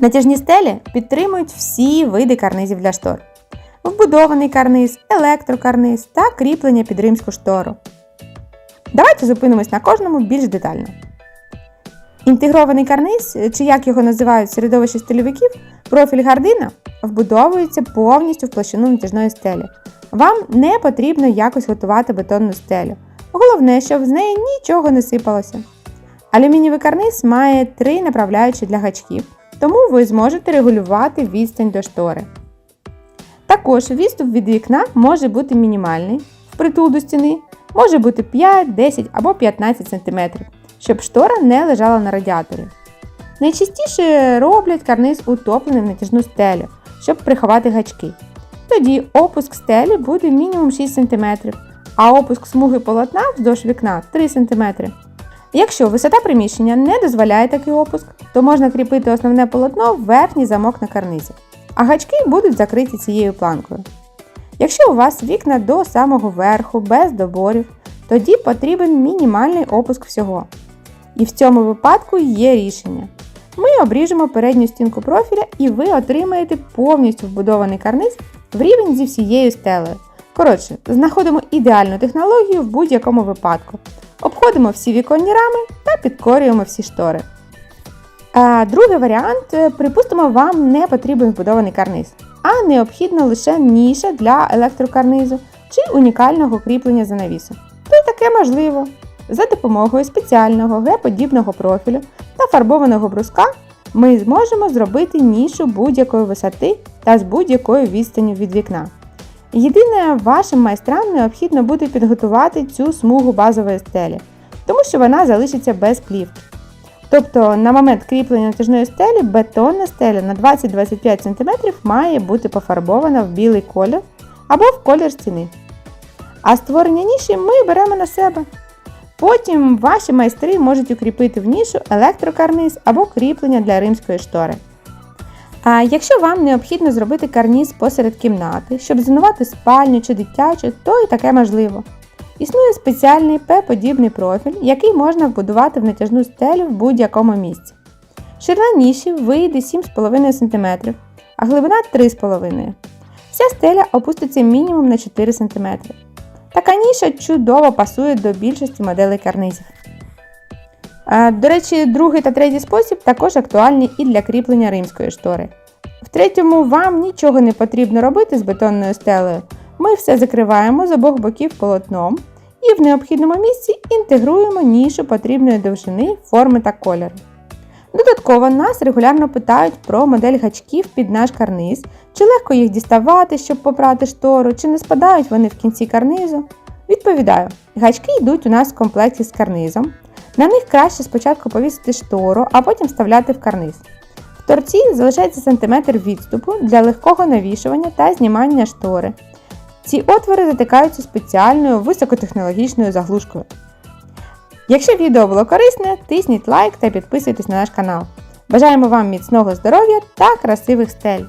Натяжні стелі підтримують всі види карнизів для штор. Вбудований карниз, електрокарниз та кріплення під римську штору. Давайте зупинимось на кожному більш детально. Інтегрований карниз, чи як його називають в середовищі стильовиків, профіль гардина вбудовується повністю в площину натяжної стелі. Вам не потрібно якось готувати бетонну стелю. Головне, щоб з неї нічого не сипалося. Алюмінієвий карниз має три направляючі для гачків, тому ви зможете регулювати відстань до штори. Також відступ від вікна може бути мінімальний, впритул до стіни, може бути 5, 10 або 15 см, щоб штора не лежала на радіаторі. Найчастіше роблять карниз утопленим в натяжну стелю, щоб приховати гачки. Тоді опуск стелі буде мінімум 6 см, а опуск смуги полотна вздовж вікна 3 см. Якщо висота приміщення не дозволяє такий опуск, то можна кріпити основне полотно в верхній замок на карнизі, а гачки будуть закриті цією планкою. Якщо у вас вікна до самого верху без доборів, тоді потрібен мінімальний опуск всього. І в цьому випадку є рішення. Ми обріжемо передню стінку профіля і ви отримаєте повністю вбудований карниз в рівень зі всією стелею. Коротше, знаходимо ідеальну технологію в будь-якому випадку. Обходимо всі віконні рами та підкорюємо всі штори. А другий варіант, е, припустимо, вам не потрібен вбудований карниз, а необхідна лише ніша для електрокарнизу чи унікального кріплення занавісу. То й таке можливо. За допомогою спеціального Г-подібного профілю та фарбованого бруска ми зможемо зробити нішу будь-якої висоти та з будь-якою відстанню від вікна. Єдине, вашим майстрам необхідно буде підготувати цю смугу базової стелі, тому що вона залишиться без плівки. Тобто на момент кріплення натяжної стелі бетонна стеля на 20-25 см має бути пофарбована в білий колір або в колір стіни. А створення ніші ми беремо на себе. Потім ваші майстри можуть укріпити в нішу електрокарниз або кріплення для римської штори. Якщо вам необхідно зробити карніз посеред кімнати, щоб зонувати спальню чи дитячу, то і таке можливо. Існує спеціальний П-подібний профіль, який можна вбудувати в натяжну стелю в будь-якому місці. Ширина ніші вийде 7,5 см, а глибина 3,5 Вся стеля опуститься мінімум на 4 см. Така ніша чудово пасує до більшості моделей карнизів. А, До речі, другий та третій спосіб також актуальні і для кріплення римської штори. В третьому вам нічого не потрібно робити з бетонною стелею. Ми все закриваємо з обох боків полотном і в необхідному місці інтегруємо нішу потрібної довжини, форми та кольору. Додатково нас регулярно питають про модель гачків під наш карниз, чи легко їх діставати, щоб попрати штору, чи не спадають вони в кінці карнизу. Відповідаю, гачки йдуть у нас в комплекті з карнизом. На них краще спочатку повісити штору, а потім вставляти в карниз. В торці залишається сантиметр відступу для легкого навішування та знімання штори. Ці отвори затикаються спеціальною високотехнологічною заглушкою. Якщо відео було корисне, тисніть лайк та підписуйтесь на наш канал. Бажаємо вам міцного здоров'я та красивих стель!